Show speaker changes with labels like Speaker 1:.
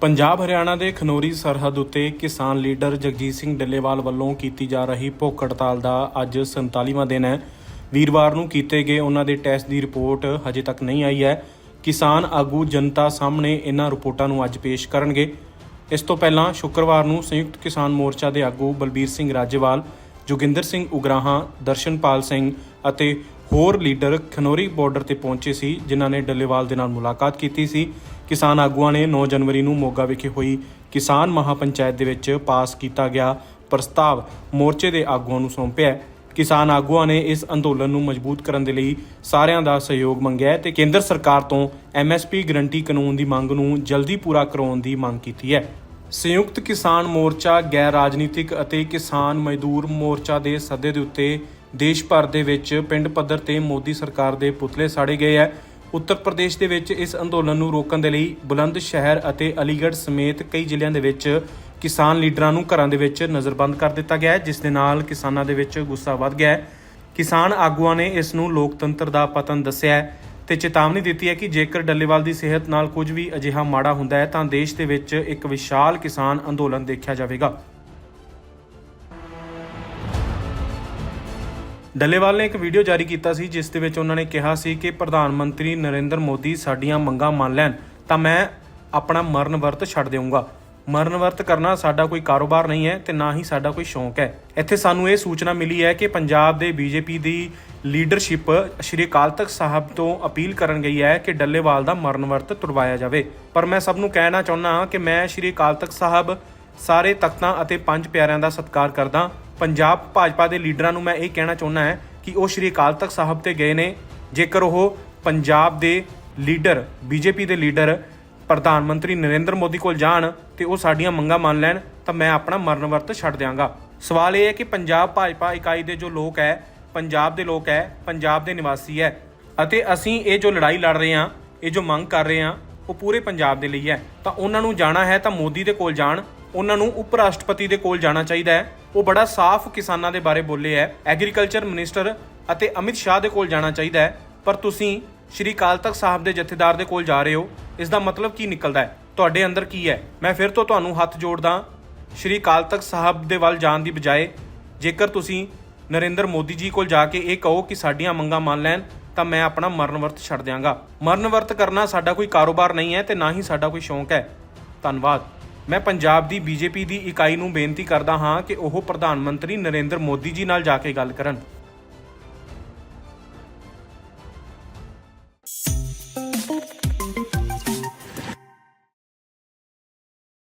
Speaker 1: ਪੰਜਾਬ ਹਰਿਆਣਾ ਦੇ ਖਨੌਰੀ ਸਰਹੱਦ ਉੱਤੇ ਕਿਸਾਨ ਲੀਡਰ ਜਗਜੀਤ ਸਿੰਘ ਡੱਲੇਵਾਲ ਵੱਲੋਂ ਕੀਤੀ ਜਾ ਰਹੀ ਭੁੱਖ ਹੜਤਾਲ ਦਾ ਅੱਜ 47ਵਾਂ ਦਿਨ ਹੈ। ਵੀਰਵਾਰ ਨੂੰ ਕੀਤੇ ਗਏ ਉਹਨਾਂ ਦੇ ਟੈਸਟ ਦੀ ਰਿਪੋਰਟ ਹਜੇ ਤੱਕ ਨਹੀਂ ਆਈ ਹੈ। ਕਿਸਾਨ ਆਗੂ ਜਨਤਾ ਸਾਹਮਣੇ ਇਹਨਾਂ ਰਿਪੋਰਟਾਂ ਨੂੰ ਅੱਜ ਪੇਸ਼ ਕਰਨਗੇ। ਇਸ ਤੋਂ ਪਹਿਲਾਂ ਸ਼ੁੱਕਰਵਾਰ ਨੂੰ ਸੰਯੁਕਤ ਕਿਸਾਨ ਮੋਰਚਾ ਦੇ ਆਗੂ ਬਲਬੀਰ ਸਿੰਘ ਰਾਜੇਵਾਲ, ਜੋਗਿੰਦਰ ਸਿੰਘ ਉਗਰਾਹਾਂ, ਦਰਸ਼ਨਪਾਲ ਸਿੰਘ ਅਤੇ ਹੋਰ ਲੀਡਰ ਖਨੌਰੀ ਬਾਰਡਰ ਤੇ ਪਹੁੰਚੇ ਸੀ, ਜਿਨ੍ਹਾਂ ਨੇ ਡੱਲੇਵਾਲ ਦੇ ਨਾਲ ਮੁਲਾਕਾਤ ਕੀਤੀ ਸੀ। ਕਿਸਾਨ ਆਗੂਆਂ ਨੇ 9 ਜਨਵਰੀ ਨੂੰ ਮੋਗਾ ਵਿਖੇ ਹੋਈ ਕਿਸਾਨ ਮਹਾਪੰਚਾਇਤ ਦੇ ਵਿੱਚ ਪਾਸ ਕੀਤਾ ਗਿਆ ਪ੍ਰਸਤਾਵ ਮੋਰਚੇ ਦੇ ਆਗੂਆਂ ਨੂੰ ਸੌਂਪਿਆ ਕਿਸਾਨ ਆਗੂਆਂ ਨੇ ਇਸ ਅੰਦੋਲਨ ਨੂੰ ਮਜ਼ਬੂਤ ਕਰਨ ਦੇ ਲਈ ਸਾਰਿਆਂ ਦਾ ਸਹਿਯੋਗ ਮੰਗਿਆ ਹੈ ਤੇ ਕੇਂਦਰ ਸਰਕਾਰ ਤੋਂ ਐਮਐਸਪੀ ਗਰੰਟੀ ਕਾਨੂੰਨ ਦੀ ਮੰਗ ਨੂੰ ਜਲਦੀ ਪੂਰਾ ਕਰਾਉਣ ਦੀ ਮੰਗ ਕੀਤੀ ਹੈ। ਸੰਯੁਕਤ ਕਿਸਾਨ ਮੋਰਚਾ, ਗੈਰ ਰਾਜਨੀਤਿਕ ਅਤੇ ਕਿਸਾਨ ਮਜ਼ਦੂਰ ਮੋਰਚਾ ਦੇ ਸੱਦੇ ਦੇ ਉੱਤੇ ਦੇਸ਼ ਭਰ ਦੇ ਵਿੱਚ ਪਿੰਡ ਪੱਧਰ ਤੇ ਮੋਦੀ ਸਰਕਾਰ ਦੇ ਪੁਤਲੇ ਸਾੜੇ ਗਏ ਹੈ। ਉੱਤਰ ਪ੍ਰਦੇਸ਼ ਦੇ ਵਿੱਚ ਇਸ ਅੰਦੋਲਨ ਨੂੰ ਰੋਕਣ ਦੇ ਲਈ ਬੁਲੰਦ ਸ਼ਹਿਰ ਅਤੇ ਅਲੀਗੜ੍ਹ ਸਮੇਤ ਕਈ ਜ਼ਿਲ੍ਹਿਆਂ ਦੇ ਵਿੱਚ ਕਿਸਾਨ ਲੀਡਰਾਂ ਨੂੰ ਘਰਾਂ ਦੇ ਵਿੱਚ ਨਜ਼ਰਬੰਦ ਕਰ ਦਿੱਤਾ ਗਿਆ ਹੈ, ਜਿਸ ਦੇ ਨਾਲ ਕਿਸਾਨਾਂ ਦੇ ਵਿੱਚ ਗੁੱਸਾ ਵੱਧ ਗਿਆ ਹੈ। ਕਿਸਾਨ ਆਗੂਆਂ ਨੇ ਇਸ ਨੂੰ ਲੋਕਤੰਤਰ ਦਾ ਪਤਨ ਦੱਸਿਆ ਹੈ ਤੇ ਚੇਤਾਵਨੀ ਦਿੱਤੀ ਹੈ ਕਿ ਜੇਕਰ ਡੱਲੇਵਾਲ ਦੀ ਸਿਹਤ ਨਾਲ ਕੁਝ ਵੀ ਅਜਿਹਾ ਮਾੜਾ ਹੁੰਦਾ ਹੈ, ਤਾਂ ਦੇਸ਼ ਦੇ ਵਿੱਚ ਇੱਕ ਵਿਸ਼ਾਲ ਕਿਸਾਨ ਅੰਦੋਲਨ ਦੇਖਿਆ ਜਾਵੇਗਾ। ਡੱਲੇਵਾਲ ਨੇ ਇੱਕ ਵੀਡੀਓ ਜਾਰੀ ਕੀਤਾ ਸੀ, ਜਿਸ ਦੇ ਵਿੱਚ ਉਹਨਾਂ ਨੇ ਕਿਹਾ ਸੀ ਕਿ ਪ੍ਰਧਾਨ ਮੰਤਰੀ ਨਰਿੰਦਰ ਮੋਦੀ ਸਾਡੀਆਂ ਮੰਗਾਂ ਮੰਨ ਲੈਣ, ਤਾਂ ਮੈਂ ਆਪਣਾ ਮਰਨ ਵਰਤ ਛੱਡ ਦੇਵਾਂਗਾ ਮਰਨ ਵਰਤ ਕਰਨਾ ਸਾਡਾ ਕੋਈ ਕਾਰੋਬਾਰ ਨਹੀਂ ਹੈ ਤੇ ਨਾ ਹੀ ਸਾਡਾ ਕੋਈ ਸ਼ੌਂਕ ਹੈ। ਇੱਥੇ ਸਾਨੂੰ ਇਹ ਸੂਚਨਾ ਮਿਲੀ ਹੈ ਕਿ ਪੰਜਾਬ ਦੇ ਬੀਜੇਪੀ ਦੀ ਲੀਡਰਸ਼ਿਪ ਸ਼੍ਰੀ ਅਕਾਲ ਤਖਤ ਸਾਹਿਬ ਤੋਂ ਅਪੀਲ ਕਰਨ ਗਈ ਹੈ ਕਿ ਡੱਲੇਵਾਲ ਦਾ ਮਰਨ ਵਰਤ ਤੁਰਵਾਇਆ ਜਾਵੇ। ਪਰ ਮੈਂ ਸਭ ਨੂੰ ਕਹਿਣਾ ਚਾਹੁੰਦਾ ਹਾਂ ਕਿ ਮੈਂ ਸ਼੍ਰੀ ਅਕਾਲ ਤਖਤ ਸਾਹਿਬ ਸਾਰੇ ਤਖਤਾਂ ਅਤੇ ਪੰਜ ਪਿਆਰਿਆਂ ਦਾ ਸਤਿਕਾਰ ਕਰਦਾ ਪੰਜਾਬ ਭਾਜਪਾ ਦੇ ਲੀਡਰਾਂ ਨੂੰ ਮੈਂ ਇਹ ਕਹਿਣਾ ਚਾਹੁੰਦਾ ਹੈ ਕਿ ਉਹ ਸ਼੍ਰੀ ਅਕਾਲ ਤਖਤ ਸਾਹਿਬ ਤੇ ਗਏ ਨੇ। ਜੇਕਰ ਉਹ ਪੰਜਾਬ ਦੇ ਲੀਡਰ, ਬੀਜੇਪੀ ਦੇ ਲੀਡਰ, ਪ੍ਰਧਾਨ ਮੰਤਰੀ ਨਰਿੰਦਰ ਮੋਦੀ ਕੋਲ ਜਾਣ ਤੇ ਉਹ ਸਾਡੀਆਂ ਮੰਗਾਂ ਮੰਨ ਲੈਣ, ਤਾਂ ਮੈਂ ਆਪਣਾ ਮਰਨ ਵਰਤ ਛੱਡ ਦਿਆਂਗਾ। ਸਵਾਲ ਇਹ ਹੈ ਕਿ ਪੰਜਾਬ ਭਾਜਪਾ ਇਕਾਈ ਦੇ ਜੋ ਲੋਕ ਹੈ, ਪੰਜਾਬ ਦੇ ਲੋਕ ਹੈ, ਪੰਜਾਬ ਦੇ ਨਿਵਾਸੀ ਹੈ ਅਤੇ ਅਸੀਂ ਇਹ ਜੋ ਲੜਾਈ ਲੜ ਰਹੇ ਹਾਂ, ਇਹ ਜੋ ਮੰਗ ਕਰ ਰਹੇ ਹਾਂ, ਉਹ ਪੂਰੇ ਪੰਜਾਬ ਦੇ ਲਈ ਹੈ। ਤਾਂ ਉਹਨਾਂ ਨੂੰ ਜਾਣਾ ਹੈ ਤਾਂ ਮੋਦੀ ਦੇ ਕੋਲ ਜਾਣ, ਉਹਨਾਂ ਨੂੰ ਉਪ ਰਾਸ਼ਟਰਪਤੀ ਦੇ ਕੋਲ ਜਾਣਾ ਚਾਹੀਦਾ ਹੈ। ਉਹ ਬੜਾ ਸਾਫ਼ ਕਿਸਾਨਾਂ ਦੇ ਬਾਰੇ ਬੋਲੇ ਹੈ। ਐਗਰੀਕਲਚਰ ਮਿਨਿਸਟਰ ਅਤੇ ਅਮਿਤ ਸ਼ਾਹ ਦੇ ਕੋਲ ਜਾਣਾ ਚਾਹੀਦਾ ਹੈ। ਪਰ ਤੁਸੀਂ ਸ਼੍ਰੀ ਅਕਾਲ ਤਖਤ ਸਾਹਿਬ ਦੇ ਜਥੇਦਾਰ ਦੇ ਕੋਲ ਜਾ ਰਹੇ ਹੋ। ਇਸ ਦਾ ਮਤਲਬ ਕੀ ਨਿਕਲਦਾ ਹੈ? ਤੁਹਾਡੇ ਅੰਦਰ ਕੀ ਹੈ? ਮੈਂ ਫਿਰ ਤੋਂ ਤੁਹਾਨੂੰ ਹੱਥ ਜੋੜਦਾ ਸ਼੍ਰੀ ਅਕਾਲ ਤਖਤ ਸਾਹਿਬ ਦੇ ਵੱਲ ਜਾਣ ਦੀ ਬਜਾਏ, ਜੇਕਰ ਤੁਸੀਂ ਨਰਿੰਦਰ ਮੋਦੀ ਜੀ ਕੋਲ ਜਾ ਕੇ ਇਹ ਕਹੋ ਕਿ ਸਾਡੀਆਂ ਮੰਗਾਂ ਮੰਨ ਲੈਣ, ਤਾਂ ਮੈਂ ਆਪਣਾ ਮਰਨ ਵਰਤ ਛੱਡ ਦਿਆਂਗਾ। ਮਰਨ ਵਰਤ ਕਰਨਾ ਸਾਡਾ ਕੋਈ ਕਾਰੋਬਾਰ ਨਹੀਂ ਹੈ ਤੇ ਨਾ ਹੀ ਸਾਡਾ ਕੋਈ ਸ਼ੌਂਕ ਹੈ। ਧੰਨਵਾਦ। ਮੈਂ ਪੰਜਾਬ ਦੀ ਬੀਜੇਪੀ ਦੀ ਇਕਾਈ ਨੂੰ ਬੇਨਤੀ ਕਰਦਾ ਹਾਂ ਕਿ ਉਹ ਪ੍ਰਧਾਨ ਮੰਤਰੀ ਨਰਿੰਦਰ ਮੋਦੀ ਜੀ ਨਾਲ ਜਾ ਕੇ ਗੱਲ ਕਰਨ।